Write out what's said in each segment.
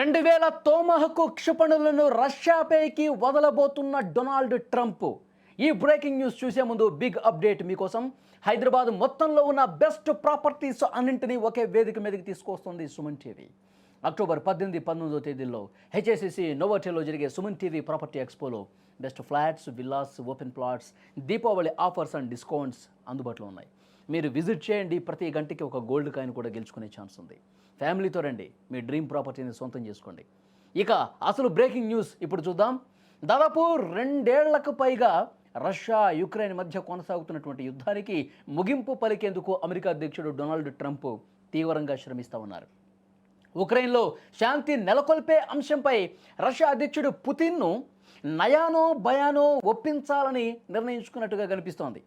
రెండు వేల తోమహకు క్షిపణులను రష్యాపైకి వదలబోతున్న డొనాల్డ్ ట్రంప్. ఈ బ్రేకింగ్ న్యూస్ చూసే ముందు బిగ్ అప్డేట్ మీకోసం హైదరాబాద్ మొత్తంలో ఉన్న బెస్ట్ ప్రాపర్టీస్ అన్నింటినీ ఒకే వేదిక మీదకి తీసుకొస్తుంది సుమన్ టీవీ. అక్టోబర్ పద్దెనిమిది పంతొమ్మిదో తేదీల్లో హెచ్ఎస్సిసి నోవోటెల్లో జరిగే Suman TV property ఎక్స్పోలో best flats villas open plots Deepavali offers and discounts అందుబాటులో ఉన్నాయి. మీరు విజిట్ చేయండి. ప్రతి గంటకి ఒక గోల్డ్ కాయిన్ కూడా గెలుచుకునే ఛాన్స్ ఉంది. ఫ్యామిలీతో రండి. మీ డ్రీమ్ ప్రాపర్టీని సొంతం చేసుకోండి. ఇక అసలు బ్రేకింగ్ న్యూస్ ఇప్పుడు చూద్దాం. దాదాపు రెండేళ్ళకు పైగా రష్యా యుక్రెయిన్ మధ్య కొనసాగుతున్నటువంటి యుద్ధానికి ముగింపు పలికేందుకు అమెరికా అధ్యక్షుడు డొనాల్డ్ ట్రంప్ తీవ్రంగా శ్రమిస్తూ ఉన్నారు. ఉక్రెయిన్లో శాంతి నెలకొల్పే అంశంపై రష్యా అధ్యక్షుడు పుతిన్ను నయానో భయానో ఒప్పించాలని నిర్ణయించుకున్నట్టుగా కనిపిస్తోంది.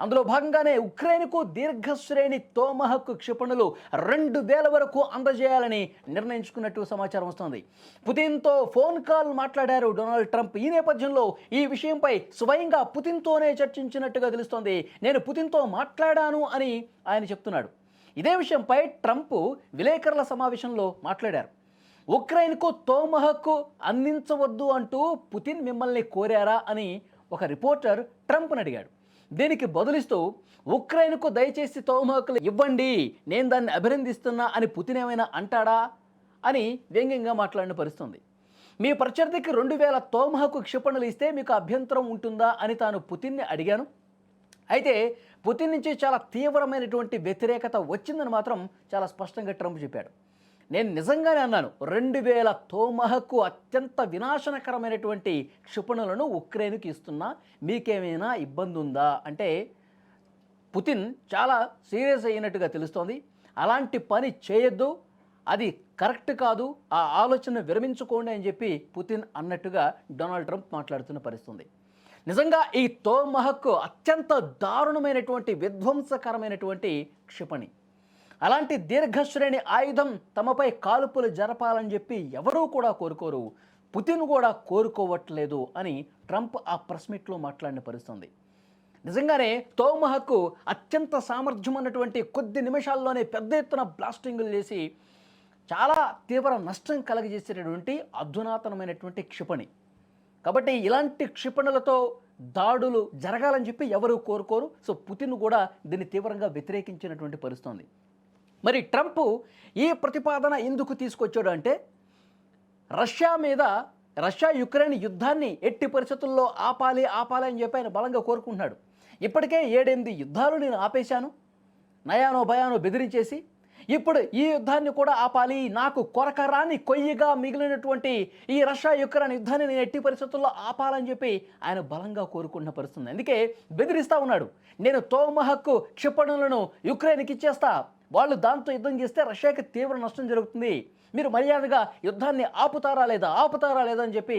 అందులో భాగంగానే ఉక్రెయిన్కు దీర్ఘశ్రేణి తోమహక్కు క్షిపణులు రెండు వేల వరకు అందజేయాలని నిర్ణయించుకున్నట్టు సమాచారం వస్తోంది. పుతిన్తో ఫోన్ కాల్ మాట్లాడారు డొనాల్డ్ ట్రంప్. ఈ నేపథ్యంలో ఈ విషయంపై స్వయంగా పుతిన్తోనే చర్చించినట్టుగా తెలుస్తోంది. నేను పుతిన్తో మాట్లాడాను అని ఆయన చెప్తున్నాడు. ఇదే విషయంపై ట్రంప్ విలేకరుల సమావేశంలో మాట్లాడారు. ఉక్రెయిన్కు తోమహక్కు అందించవద్దు అంటూ పుతిన్ మిమ్మల్ని కోరారా అని ఒక రిపోర్టర్ ట్రంప్ని అడిగాడు. దీనికి బదులిస్తూ ఉక్రెయిన్కు దయచేసి తోమాకులు ఇవ్వండి నేను దాన్ని అభినందిస్తున్నా అని పుతిన్ ఏమైనా అంటాడా అని వ్యంగ్యంగా మాట్లాడిన పరిస్థితుంది. మీ ప్రత్యర్థికి రెండు వేల తోమహకు క్షిపణులు ఇస్తే మీకు అభ్యంతరం ఉంటుందా అని తాను పుతిన్ని అడిగాను. అయితే పుతిన్ నుంచి చాలా తీవ్రమైనటువంటి వ్యతిరేకత వచ్చిందని మాత్రం చాలా స్పష్టంగా ట్రంప్ చెప్పాడు. నేను నిజంగానే అన్నాను రెండు వేల తోమహకు అత్యంత వినాశనకరమైనటువంటి క్షిపణులను ఉక్రెయిన్కి ఇస్తున్నా మీకేమైనా ఇబ్బంది ఉందా అంటే పుతిన్ చాలా సీరియస్ అయినట్టుగా తెలుస్తోంది. అలాంటి పని చేయొద్దు అది కరెక్ట్ కాదు ఆ ఆలోచన విరమించుకోండి అని చెప్పి పుతిన్ అన్నట్టుగా డొనాల్డ్ ట్రంప్ మాట్లాడుతున్న పరిస్థితుంది. నిజంగా ఈ తోమహక్కు అత్యంత దారుణమైనటువంటి విధ్వంసకరమైనటువంటి క్షిపణి. అలాంటి దీర్ఘశ్రేణి ఆయుధం తమపై కాల్పులు జరపాలని చెప్పి ఎవరూ కూడా కోరుకోరు. పుతిన్ కూడా కోరుకోవట్లేదు అని ట్రంప్ ఆ ప్రెస్ మీట్లో మాట్లాడిన పరిస్థితుంది. నిజంగానే తోమహక్కు అత్యంత సామర్థ్యం ఉన్నటువంటి కొద్ది నిమిషాల్లోనే పెద్ద ఎత్తున బ్లాస్టింగులు చేసి చాలా తీవ్ర నష్టం కలగజేసేటటువంటి అధునాతనమైనటువంటి క్షిపణి. కాబట్టి ఇలాంటి క్షిపణులతో దాడులు జరగాలని చెప్పి ఎవరు కోరుకోరు. సో పుతిన్ కూడా దీన్ని తీవ్రంగా వ్యతిరేకించినటువంటి పరిస్థితుంది. మరి ట్రంప్ ఈ ప్రతిపాదన ఎందుకు తీసుకొచ్చాడు అంటే రష్యా మీద రష్యా యుక్రెయిన్ యుద్ధాన్ని ఎట్టి పరిస్థితుల్లో ఆపాలి ఆపాలి అని చెప్పి ఆయన బలంగా కోరుకుంటున్నాడు. ఇప్పటికే ఏడెనిమిది యుద్ధాలు నేను ఆపేశాను. నయానో భయానో బెదిరించేసి ఇప్పుడు ఈ యుద్ధాన్ని కూడా ఆపాలి. నాకు కొరకరాని కొయ్యగా మిగిలినటువంటి ఈ రష్యా యుక్రెయిన్ యుద్ధాన్ని నేను ఎట్టి పరిస్థితుల్లో ఆపాలని చెప్పి ఆయన బలంగా కోరుకుంటున్న పరిస్థితుంది అందుకే బెదిరిస్తా ఉన్నాడు. నేను తోమహక్కు క్షిపణులను యుక్రెయిన్కి ఇచ్చేస్తా. వాళ్ళు దాంతో యుద్ధం చేస్తే రష్యాకి తీవ్ర నష్టం జరుగుతుంది. మీరు మర్యాదగా యుద్ధాన్ని ఆపుతారా లేదా? ఆపుతారా లేదా అని చెప్పి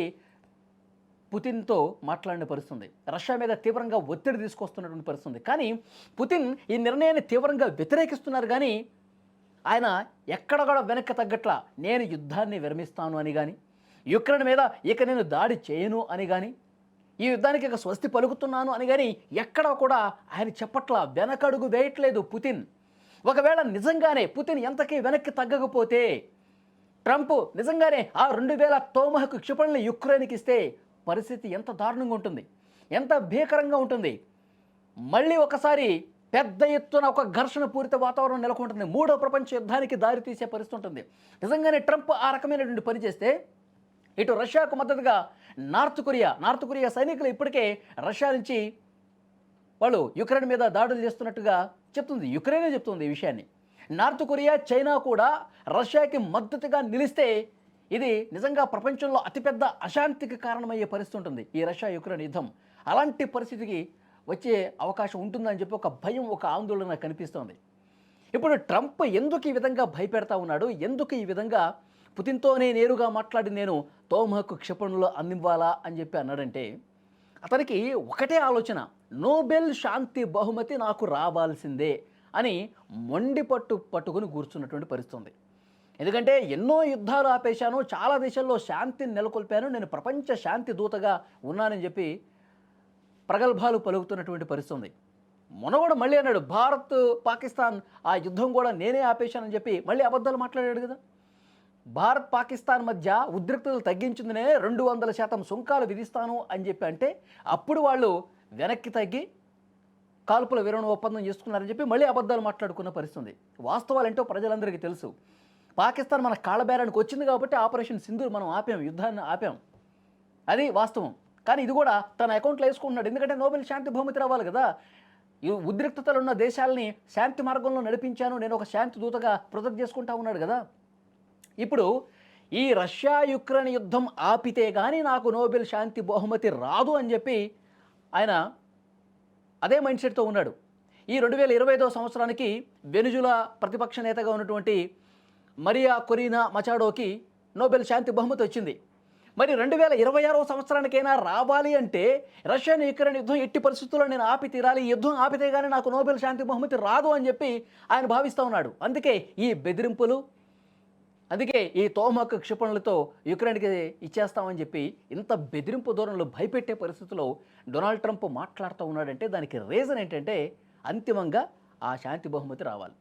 పుతిన్తో మాట్లాడిన పరిస్థితుంది రష్యా మీద తీవ్రంగా ఒత్తిడి తీసుకొస్తున్నటువంటి పరిస్థితుంది కానీ పుతిన్ ఈ నిర్ణయాన్ని తీవ్రంగా వ్యతిరేకిస్తున్నారు. కానీ ఆయన ఎక్కడ కూడా వెనక్కి తగ్గట్లా నేను యుద్ధాన్ని విరమిస్తాను అని కానీ యుక్రెయిన్ మీద ఇక నేను దాడి చేయను అని కానీ ఈ యుద్ధానికి ఇక స్వస్తి పలుకుతున్నాను అని కానీ ఎక్కడ కూడా ఆయన చెప్పట్ల వెనకడుగు వేయట్లేదు పుతిన్. ఒకవేళ నిజంగానే పుతిన్ ఎంతకీ వెనక్కి తగ్గకపోతే ట్రంప్ నిజంగానే ఆ రెండు వేల తోమహకు క్షిపణులు యుక్రెయిన్కి ఇస్తే పరిస్థితి ఎంత దారుణంగా ఉంటుంది ఎంత భీకరంగా ఉంటుంది. మళ్ళీ ఒకసారి పెద్ద ఎత్తున ఒక ఘర్షణ పూరిత వాతావరణం నెలకొంటుంది. మూడో ప్రపంచ యుద్ధానికి దారి తీసే పరిస్థితి ఉంటుంది. నిజంగానే ట్రంప్ ఆ రకమైనటువంటి పని చేస్తే ఇటు రష్యాకు మద్దతుగా నార్త్ కొరియా నార్త్ కొరియా సైనికులు ఇప్పటికే రష్యా నుంచి వాళ్ళు యుక్రెయిన్ మీద దాడులు చేస్తున్నట్టుగా చెప్తుంది. యుక్రెయినే చెప్తుంది ఈ విషయాన్ని. నార్త్ కొరియా చైనా కూడా రష్యాకి మద్దతుగా నిలిస్తే ఇది నిజంగా ప్రపంచంలో అతిపెద్ద అశాంతికి కారణమయ్యే పరిస్థితి ఉంటుంది. ఈ రష్యా యుక్రెయిన్ యుద్ధం. అలాంటి పరిస్థితికి వచ్చే అవకాశం ఉంటుందని చెప్పి ఒక భయం ఒక ఆందోళన కనిపిస్తోంది. ఇప్పుడు ట్రంప్ ఎందుకు ఈ విధంగా భయపెడతా ఉన్నాడు? ఎందుకు ఈ విధంగా పుతిన్తోనే నేరుగా మాట్లాడి నేను తోమహకు క్షిపణులు అందివ్వాలా అని చెప్పి అన్నాడంటే అతనికి ఒకటే ఆలోచన నోబెల్ శాంతి బహుమతి నాకు రావాల్సిందే అని మొండి పట్టు పట్టుకుని కూర్చున్నటువంటి పరిస్థితుంది. ఎందుకంటే ఎన్నో యుద్ధాలు ఆపేశాను చాలా దేశాల్లో శాంతిని నెలకొల్పాను నేను ప్రపంచ శాంతి దూతగా ఉన్నానని చెప్పి ప్రగల్భాలు పలుకుతున్నటువంటి పరిస్థితి ఉంది. మొనగోడు మళ్ళీ అన్నాడు భారత్ పాకిస్తాన్ ఆ యుద్ధం కూడా నేనే ఆపేశానని చెప్పి మళ్ళీ అబద్ధాలు మాట్లాడాడు కదా. భారత్ పాకిస్తాన్ మధ్య ఉద్రిక్తతలు తగ్గించిందనే రెండు వందల శాతం సుంకాలు విధిస్తాను అని చెప్పి అంటే అప్పుడు వాళ్ళు వెనక్కి తగ్గి కాల్పుల విరమణ ఒప్పందం చేసుకున్నారని చెప్పి మళ్ళీ అబద్ధాలు మాట్లాడుకున్న పరిస్థితుంది వాస్తవాలంటే వాస్తవాలు ఏంటో ప్రజలందరికీ తెలుసు. పాకిస్తాన్ మన కాళ్ళబేరానికి వచ్చింది కాబట్టి ఆపరేషన్ సింధూర్ మనం ఆపాం యుద్ధాన్ని ఆపాం. అది వాస్తవం. కానీ ఇది కూడా తన అకౌంట్లో వేసుకుంటున్నాడు. ఎందుకంటే నోబెల్ శాంతి బహుమతి రావాలి కదా. ఈ ఉద్రిక్తతలు ఉన్న దేశాలని శాంతి మార్గంలో నడిపించాను. నేను ఒక శాంతి దూతగా ప్రొజెక్ట్ చేసుకుంటా ఉన్నాడు కదా. ఇప్పుడు ఈ రష్యా యుక్రెయిన్ యుద్ధం ఆపితే కానీ నాకు నోబెల్ శాంతి బహుమతి రాదు అని చెప్పి ఆయన అదే మైండ్ సెట్తో ఉన్నాడు. ఈ రెండు వేల ఇరవై ఐదో సంవత్సరానికి వెనుజులా ప్రతిపక్ష నేతగా ఉన్నటువంటి మరియా కొరీనా మచాడోకి నోబెల్ శాంతి బహుమతి వచ్చింది. మరి రెండు వేల ఇరవై ఆరో సంవత్సరానికైనా రావాలి అంటే రష్యాను యుక్రెయిన్ యుద్ధం ఎట్టి పరిస్థితుల్లో నేను ఆపి తీరాలి యుద్ధం ఆపితే కానీ నాకు నోబెల్ శాంతి బహుమతి రాదు అని చెప్పి ఆయన భావిస్తూ ఉన్నాడు. అందుకే ఈ బెదిరింపులు అందుకే ఈ తోమక క్షిపణులతో యుక్రెయిన్కి ఇచ్చేస్తామని చెప్పి ఇంత బెదిరింపు ధోరణిలో భయపెట్టే పరిస్థితిలో డొనాల్డ్ ట్రంప్ మాట్లాడుతూ ఉన్నాడంటే దానికి రీజన్ ఏంటంటే అంతిమంగా ఆ శాంతి బహుమతి రావాలి.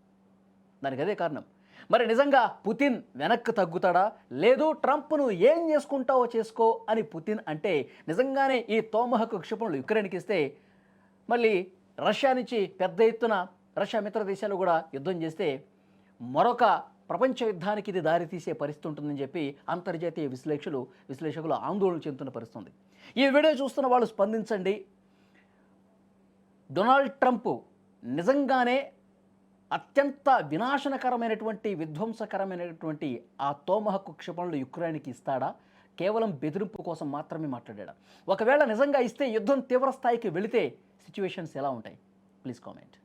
దానికి అదే కారణం. మరి నిజంగా పుతిన్ వెనక్కి తగ్గుతాడా? లేదు ట్రంప్ను ఏం చేసుకుంటావో చేసుకో అని పుతిన్ అంటే నిజంగానే ఈ తోమహకు క్షిపణులు యుక్రెయిన్కి ఇస్తే మళ్ళీ రష్యా నుంచి పెద్ద ఎత్తున రష్యా మిత్ర దేశాలు కూడా యుద్ధం చేస్తే మరొక ప్రపంచ యుద్ధానికి ఇది దారితీసే పరిస్థితి ఉంటుందని చెప్పి అంతర్జాతీయ విశ్లేషకులు విశ్లేషకులు ఆందోళన చెందుతున్న పరిస్థితుంది. ఈ వీడియో చూస్తున్న వాళ్ళు స్పందించండి. డొనాల్డ్ ట్రంప్ నిజంగానే అత్యంత వినాశనకరమైనటువంటి విధ్వంసకరమైనటువంటి ఆ తోమహక్కు క్షిపణులు యుక్రెయిన్కి ఇస్తాడా? కేవలం బెదిరింపు కోసం మాత్రమే మాట్లాడాడా? ఒకవేళ నిజంగా ఇస్తే యుద్ధం తీవ్ర స్థాయికి వెళితే సిచ్యువేషన్స్ ఎలా ఉంటాయి? Please comment.